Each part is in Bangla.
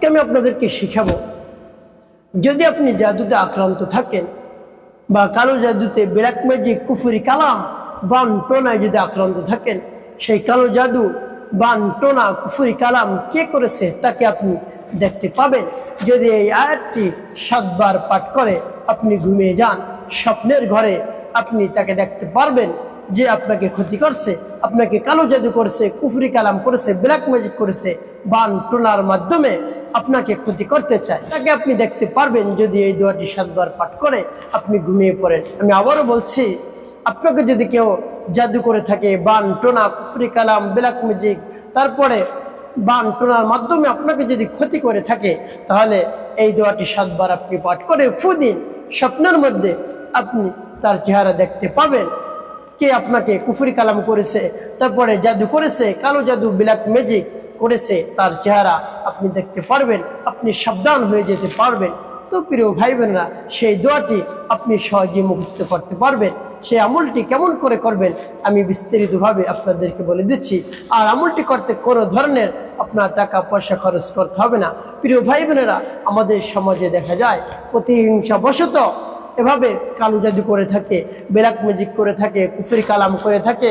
আজকে আমি আপনাদেরকে শিখাবো, যদি আপনি জাদুতে আক্রান্ত থাকেন বা কালো জাদুতে ব্ল্যাক ম্যাজিক, কুফুরি কালাম, বান, টোনায় যদি আক্রান্ত থাকেন, সেই কালো জাদু, বান, টোনা, কুফুরি কালাম কে করেছে তাকে আপনি দেখতে পাবেন। যদি এই আয়াতটি সাতবার পাঠ করে আপনি ঘুমিয়ে যান, স্বপ্নের ঘরে আপনি তাকে দেখতে পারবেন। যে আপনাকে ক্ষতি করছে, আপনাকে কালো জাদু করেছে, কুফরি কালাম করেছে ব্ল্যাক ম্যাজিক করেছে, বান টোনার মাধ্যমে আপনাকে ক্ষতি করতে চায়। তাকে আপনি দেখতে পারবেন যদি এই দোয়াটি সাতবার পাঠ করে আপনি ঘুমিয়ে পড়েন। আমি আবারও বলছি, আপনাকে যদি কেউ জাদু করে থাকে, বান টোনা, কুফরি কালাম ব্ল্যাক ম্যাজিক তারপরে বান টোনার মাধ্যমে আপনাকে যদি ক্ষতি করে থাকে, তাহলে এই দোয়াটি সাতবার আপনি পাঠ করে ফুদিন স্বপ্নের মধ্যে আপনি তার চেহারা দেখতে পাবেন। কে আপনাকে কুফরি কালাম করেছে? তারপরে জাদু করেছে, কালো জাদু ব্ল্যাক ম্যাজিক করেছে, তার চেহারা আপনি দেখতে পারবেন, আপনি সাবধান হয়ে যেতে পারবেন। তো প্রিয় ভাই বোনেরা সেই দোয়াটি আপনি সহজে মুখস্থ করতে পারবেন। সেই আমলটি কেমন করে করবেন, আমি বিস্তারিতভাবে আপনাদেরকে বলে দিচ্ছি। আর আমলটি করতে কোনো ধরনের আপনার টাকা পয়সা খরচ করতে হবে না। প্রিয় ভাই বোনেরা আমাদের সমাজে দেখা যায় প্রতিহিংসা বশত এভাবে কালো জাদু করে থাকে ব্ল্যাক ম্যাজিক করে থাকে, কুফরি কালাম করে থাকে।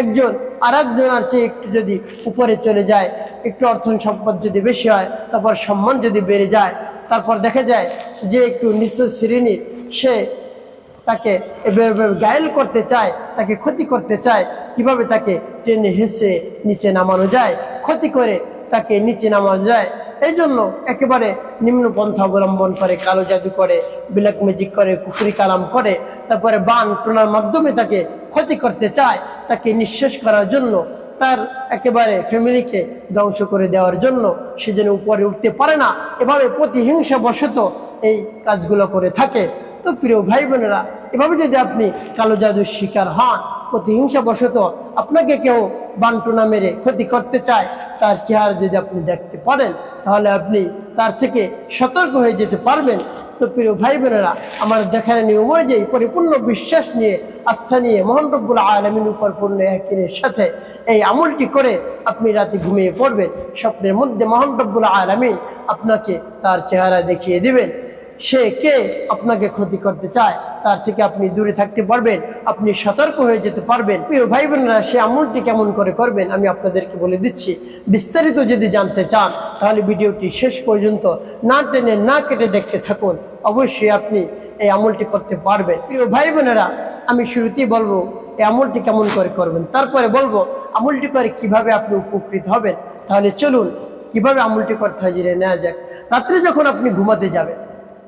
একজন আর একজনের চেয়ে একটু যদি উপরে চলে যায়, একটু অর্থ সম্পদ যদি বেশি হয়, তারপর সম্মান যদি বেড়ে যায়, তারপর দেখা যায় যে একটু নিঃস্ব শ্রেণির সে তাকে গায়েল করতে চায়, তাকে ক্ষতি করতে চায়, কীভাবে তাকে টেনে হেসে নিচে নামানো যায়? ক্ষতি করে তাকে নিচে নামানো যায়। এই জন্য একেবারে নিম্ন পন্থা অবলম্বন করে, কালো জাদু করে ব্ল্যাক ম্যাজিক করে, কুফরি কালাম করে, তারপরে বান টোনার মাধ্যমে তাকে ক্ষতি করতে চায়, তাকে নিঃশেষ করার জন্য, তার একেবারে ফ্যামিলিকে ধ্বংস করে দেওয়ার জন্য সে যেন উপরে উঠতে পারে না। এভাবে প্রতিহিংসা বশত এই কাজগুলো করে থাকে। তো প্রিয় ভাই বোনেরা, এভাবে যদি আপনি কালো জাদুর শিকার হন প্রতিহিংসা বশত আপনাকে কেউ বান্টুনা মেরে ক্ষতি করতে চায়, তার চেহারা যদি আপনি দেখতে পারেন, তাহলে আপনি তার থেকে সতর্ক হয়ে যেতে পারবেন। তো প্রিয় ভাই বোনেরা, আমার দেখার নিয়ম অনুযায়ী, পরিপূর্ণ বিশ্বাস নিয়ে, আস্থা নিয়ে মোহন রব্বুল আলমিন উপর পূর্ণ একের সাথে এই আমলটি করে আপনি রাতে ঘুমিয়ে পড়বেন। স্বপ্নের মধ্যে মোহন রব্বুল আলমিন আপনাকে তার চেহারা দেখিয়ে দিবেন। সে কে আপনাকে ক্ষতি করতে চায়, তার থেকে আপনি দূরে থাকতে পারবেন, আপনি সতর্ক হয়ে যেতে পারবেন। প্রিয় ভাই বোনেরা সে আমলটি কেমন করে করবেন, আমি আপনাদেরকে বলে দিচ্ছি। বিস্তারিত যদি জানতে চান, তাহলে ভিডিওটি শেষ পর্যন্ত না টেনে, না কেটে দেখতে থাকুন। অবশ্যই আপনি এই আমলটি করতে পারবেন। প্রিয় ভাই বোনেরা আমি শুরুতেই বলব, এই আমলটি কেমন করে করবেন? তারপরে বলব, আমলটি করে কীভাবে আপনি উপকৃত হবেন? তাহলে চলুন, কীভাবে আমলটি করতে জেনে নেওয়া যাক। রাত্রে যখন আপনি ঘুমাতে যাবেন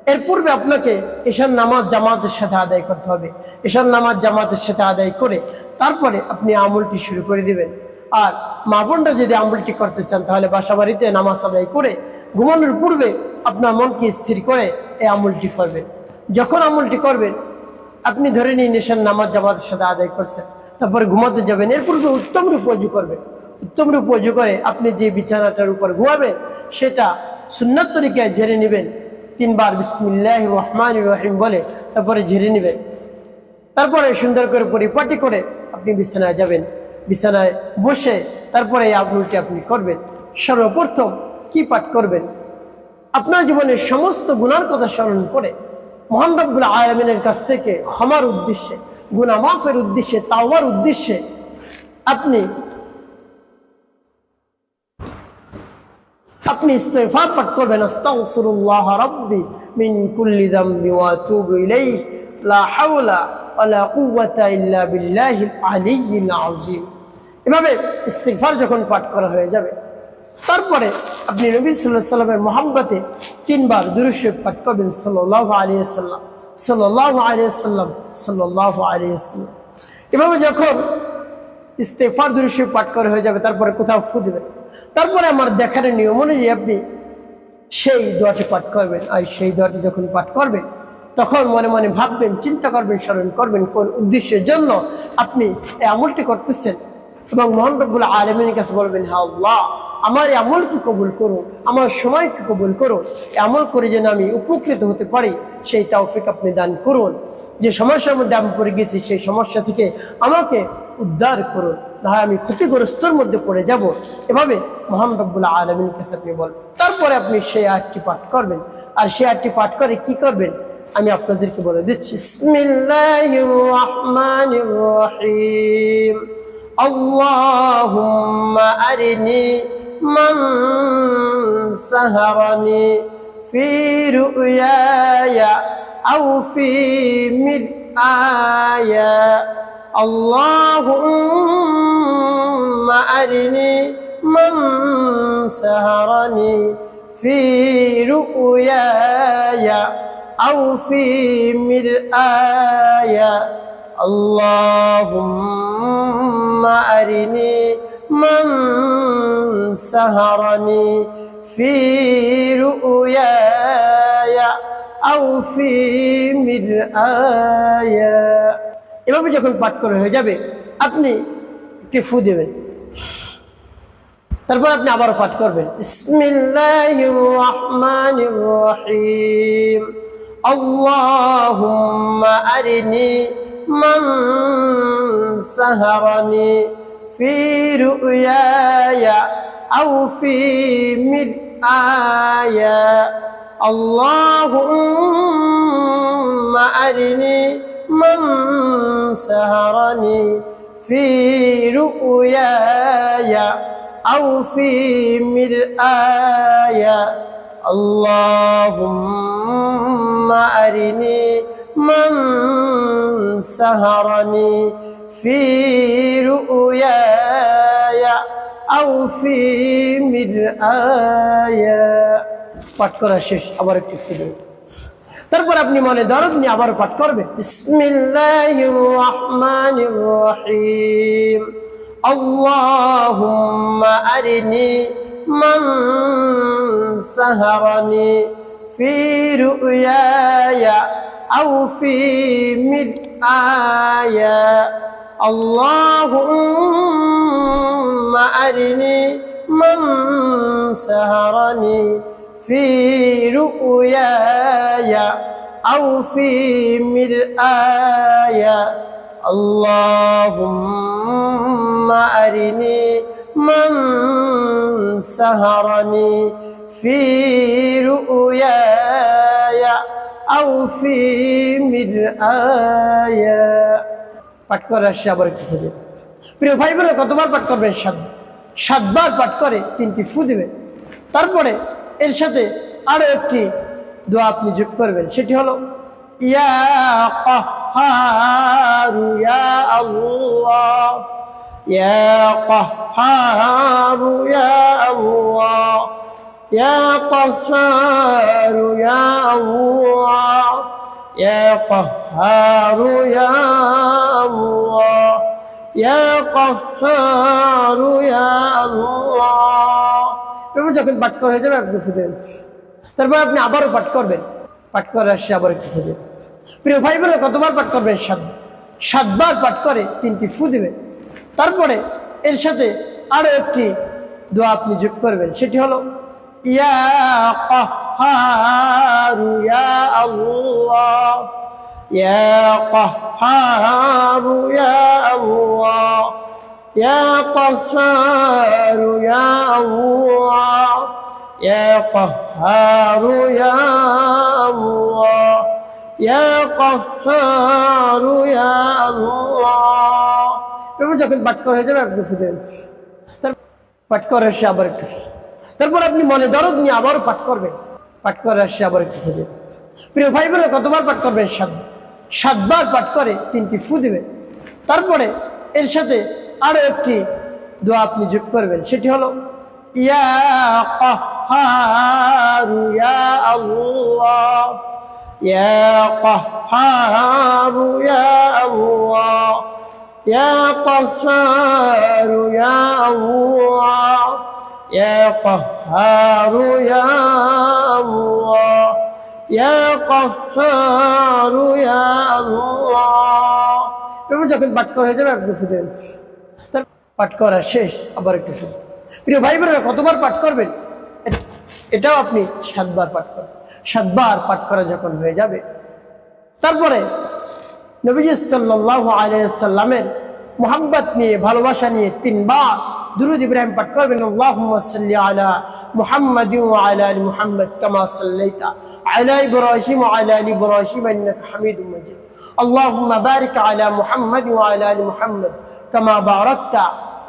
এর পূর্বে আপনাকে এশার নামাজ জামাতের সাথে আদায় করতে হবে। এশার নামাজ জামাতের সাথে আদায় করে তারপরে আপনি আমলটি শুরু করে দিবেন। আর মা বোনরা যদি আমলটি করতে চান, তাহলে বাসা বাড়িতে নামাজ আদায় করে ঘুমানোর পূর্বে আপনার মনকে স্থির করে এই আমলটি করবেন। যখন আমলটি করবেন, আপনি ধরে নিন এশার নামাজ জামাতের সাথে আদায় করছেন, তারপরে ঘুমাতে যাবেন। এর পূর্বে উত্তম রূপ অজু করবেন। উত্তম রূপ অজু করে আপনি যে বিছানাটার উপর ঘুমাবেন, সেটা সুন্নত তরিকায় ঝেড়ে নেবেন। তিনবার বিসমিল্লাহ রহমান রহিম বলে তারপরে ঝেড়ে নেবেন তারপরে সুন্দর করে পরিপাটি করে আপনি বিছানায় যাবেন। বিছানায় বসে তারপরে এই আমলটি আপনি করবেন। সর্বপ্রথম কি পাঠ করবেন? আপনার জীবনের সমস্ত গুণার কথা স্মরণ করে মোহান আলমিনের কাছ থেকে ক্ষমার উদ্দেশ্যে গুণা মাফের উদ্দেশ্যে তাওয়ার উদ্দেশ্যে আপনি আপনি ইস্তেগফার পাঠ করবেন, আস্তাগফিরুল্লাহ রাব্বি মিন কুল্লি যামবি ওয়া আতুবু ইলাইহি। লা হাওলা ওয়ালা কুওয়াতা ইল্লা বিল্লাহিল আলিয়্যিল আযীম। এভাবে ইস্তেগফার যখন পাঠ করা হয়ে যাবে, তারপরে আপনি নবী আলাইহি সাল্লামের মহব্বতে তিনবার দুরূদ শরীফ পাঠ করবেন, সাল্লাল্লাহু আলাইহি সাল্লাম সাল্লাল্লাহু আলাইহি সাল্লাম এভাবে যখন ইস্তেফার দৃশ্য পাঠ করা হয়ে যাবে, তারপরে কোথাও ফু দেবেন তারপরে আমার দেখার নিয়ম অনুযায়ী আপনি সেই দোয়াটি পাঠ করবেন। আর সেই দোয়াটি যখন পাঠ করবেন, তখন মনে মনে ভাববেন, চিন্তা করবেন, স্মরণ করবেন কোন উদ্দেশ্যের জন্য আপনি এই আমলটি করতেছেন। এবং মোহান রব্বুল আলমিনের কাছে বলবেন হ্যাঁ আল্লাহ, আমার এই আমলকে কবুল করুন আমার সময়কে কবুল করো আমল করে যেন আমি উপকৃত হতে পারি, সেই তৌফিক আপনি দান করুন। যে সমস্যার মধ্যে আমি পড়ে গেছি, সেই সমস্যা থেকে আমাকে উদ্ধার করুন না হয় আমি ক্ষতিগ্রস্তর মধ্যে পড়ে যাব এভাবে মোহাম্মদ রব্বুল্লাহ আলমিন কাছে আপনি বলেন তারপরে আপনি সেই আয়াতটি পাঠ করবেন আর সেই আয়াতটি পাঠ করে কি করবেন আমি আপনাদেরকে বলে দিচ্ছি বিসমিল্লাহির রহমানির রহিম আল্লাহুম্মা আরিনি মান সাহারানি في رؤياي أو في مرآيا اللهم أرني من سهرني في رؤياي أو في مرآيا اللهم أرني من سهرني في رؤياي أو في مرآيا এভাবে যখন পাঠ করে হয়ে যাবে, আপনি একটি ফু দেবেন। তারপর আপনি আবারও পাঠ করবেন। আল্লাহুম্মা আরিনি মান সাহারানি ফি রুয়ায়া আও ফি মিরআয়া আল্লাহুম্মা আরিনি মান সাহারানি في رؤياي أو في مرآيا اللهم أرني من سهرني في رؤياي أو في مرآيا পাঠ করা শেষ আবার একটি ফিরে তারপর আপনি মনে দরদ নিয়ে আবার পাঠ করবেন। বিসমিল্লাহির রহমানির রহিম। আল্লাহুম্মা আরিনি মান সাহারানি ফি রুয়ায়া আও ফি মিরআয়া আল্লাহুম্মা আরিনি মান সাহারানি في رؤياي أو في مرآيا اللهم أرني من سهرني في رؤياي أو في مرآيا পাঠ করে আসছে আবার একটু খুঁজে প্রিয় ভাই বোনের কতবার পাঠ করবেন সাত সাতবার পাঠ করে তিনটি ফু দিবেন তারপরে এর সাথে আরও একটি দোয়া আপনি যোগ করবেন। সেটি হলো ইয়া কাহারু ইয়া আল্লাহ। এবার যখন পাঠ করা হয়ে যাবে, আপনি খুঁজে তারপর আপনি আবারও পাঠ করবেন। পাঠ করে আসছে আবার একটু খুঁজে। প্রিয় ভাই বোনের কতবার পাঠ করবেন? সাত, সাতবার পাঠ করে তিনটি ফু দিবেন তারপরে এর সাথে আরও একটি দোয়া আপনি যোগ করবেন। সেটি হলো ইয়া কাহারু, ইয়া আল্লাহ। يا قهار يا الله يا قهار يا الله يا قهار يا الله এবার যখন পাঠ করা হয়ে যাবে আপনি ফুদেন তার পাঠ করে আসে আবার একটু তারপর আপনি মনে দরদ নিয়ে আবারও পাঠ করবেন পাঠ করে আসে আবার একটু খুঁজে প্রিয় ভাই বোনের কতবার পাঠ করবেন সাত সাতবার পাঠ করে তিনটি ফু দিবেন তারপরে এর সাথে আরও একটি দোয়া আপনি যোগ করবেন, সেটি হলো, ইয়া যখন করা হয়ে যাবে, আপনি ফুদেন তার পাঠ করা শেষ, আবার একটু শুরু প্রিয় ভাই বোনেরা কতবার পাঠ করবেন? এটাও আপনি সাতবার পাঠ করবেন। সাতবার পাঠ করা যখন হয়ে যাবে, তারপরে নবীজ সাল্লাহ আলিয়াল্লামের মোহাম্মত নিয়ে, ভালোবাসা নিয়ে তিনবার দুরুদ ইব্রাহিম পাঠ করবেন আল্লাহুম্মাসাল্লি আলা ওয়া আলা আলি মুহাম্মদ কামা সাল্লাইতা আলা ইব্রাহিম ওয়া আলা আলি ইব্রাহিম ইন্নাকা হামিদুম মাজিদ। আল্লাহুম্মা বারিক আলা ওয়া আলা আলি মুহাম্মদ كما باركت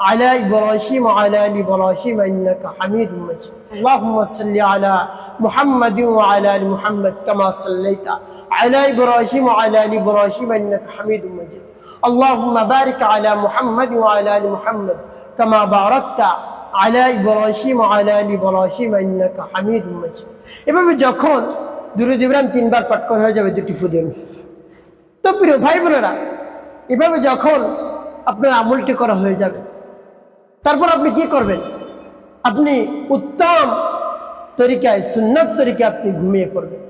على ابراهيم وعلى ال ابراهيم انك حميد مجيد اللهم صل على محمد وعلى ال محمد كما صليت على ابراهيم وعلى ال ابراهيم انك حميد مجيد اللهم بارك على محمد وعلى ال محمد كما باركت على ابراهيم وعلى ال ابراهيم انك حميد مجيد এভাবে যখন দুরুদ ইব্রাহিম তিনবার পাঠ করা হয়ে যাবে দুটি ফুদের তো প্রিয় ভাই বোনেরা এভাবে যখন আপনার আমলটি করা হয়ে যাবে। তারপর আপনি কি করবেন? আপনি উত্তম তরিকায়, সুন্নত তরিকায় আপনি ঘুমিয়ে পড়বেন।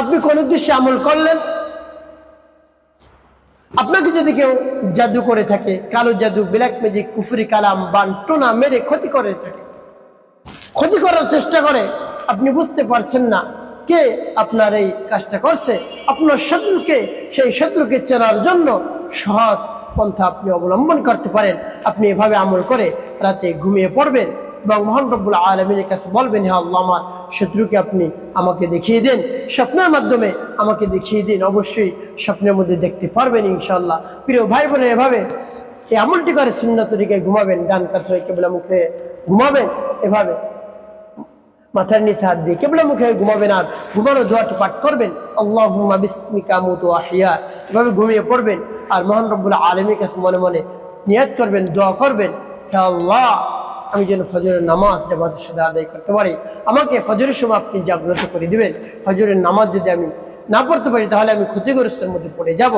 আপনি কোন উদ্দেশ্যে আমল করলেন? আপনাকে যদি কেউ জাদু করে থাকে, কালো জাদু ব্ল্যাক ম্যাজিক কুফুরি কালাম, বান, টোনা মেরে ক্ষতি করে থাকে, ক্ষতি করার চেষ্টা করে, আপনি বুঝতে পারছেন না কে আপনার এই কাজটা করছে, আপনার শত্রুকে, সেই শত্রুকে চেনার জন্য সহজ পন্থা আপনি অবলম্বন করতে পারেন। আপনি এভাবে আমল করে রাতে ঘুমিয়ে পড়বেন এবং মোহন রব্বুল আলমিনের কাছে বলবেন হ্যাঁ আল্লাহ আমার, শত্রুকে আপনি আমাকে দেখিয়ে দেন। স্বপ্নের মাধ্যমে আমাকে দেখিয়ে দিন। অবশ্যই স্বপ্নের মধ্যে দেখতে পারবেন ইনশাল্লাহ প্রিয় ভাই বোনের এভাবে এই আমলটি করে তরিকায় ঘুমাবেন, ডান কাতরে কেবলা মুখে ঘুমাবেন। এভাবে মাথার নিচে হাত দিয়ে কেবলা মুখে ঘুমাবেন আর ঘুমানো দোয়াটি পাঠ করবেন। আল্লাহ বিস্মিকা এভাবে ঘুমিয়ে পড়বেন আর মোহন রব্বুল আলমীর কাছে মনে মনে নিয়াত করবেন, দোয়া করবেন। আল্লাহ, আমি যেন ফজরের নামাজ জামাতের সাথে আদায় করতে পারি। আমাকে ফজরের সময় আপনি জাগ্রত করে দিবেন। ফজরের নামাজ যদি আমি না পড়তে পারি, তাহলে আমি ক্ষতিগ্রস্তের মধ্যে পড়ে যাব।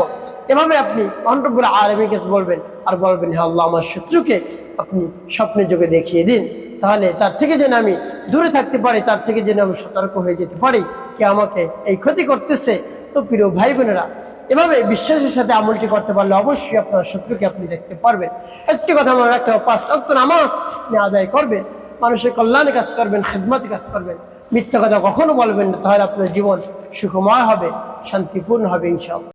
এভাবে আপনি মহানরব্বুল আলমীর কাছে বলবেন আর বলবেন হে আল্লাহ, আমার শত্রুকে আপনি স্বপ্নের যোগে দেখিয়ে দিন। তাহলে তার থেকে যেন আমি দূরে থাকতে পারি, তার থেকে যেন আমি সতর্ক হয়ে যেতে পারি কে আমাকে এই ক্ষতি করতেছে। তো প্রিয় ভাই বোনেরা এভাবে বিশ্বাসের সাথে আমলটি করতে পারলে অবশ্যই আপনার শত্রুকে আপনি দেখতে পারবেন। একটি কথা মনে রাখতে হবে, পাঁচ অক্ট নামাজ আদায় করবেন, মানুষের কল্যাণে কাজ করবেন, খেদমতে কাজ করবেন। মিথ্যা কথা কখনো বলবেন না, তাহলে আপনার জীবন সুখময় হবে, শান্তিপূর্ণ হবে ইনশাল্লাহ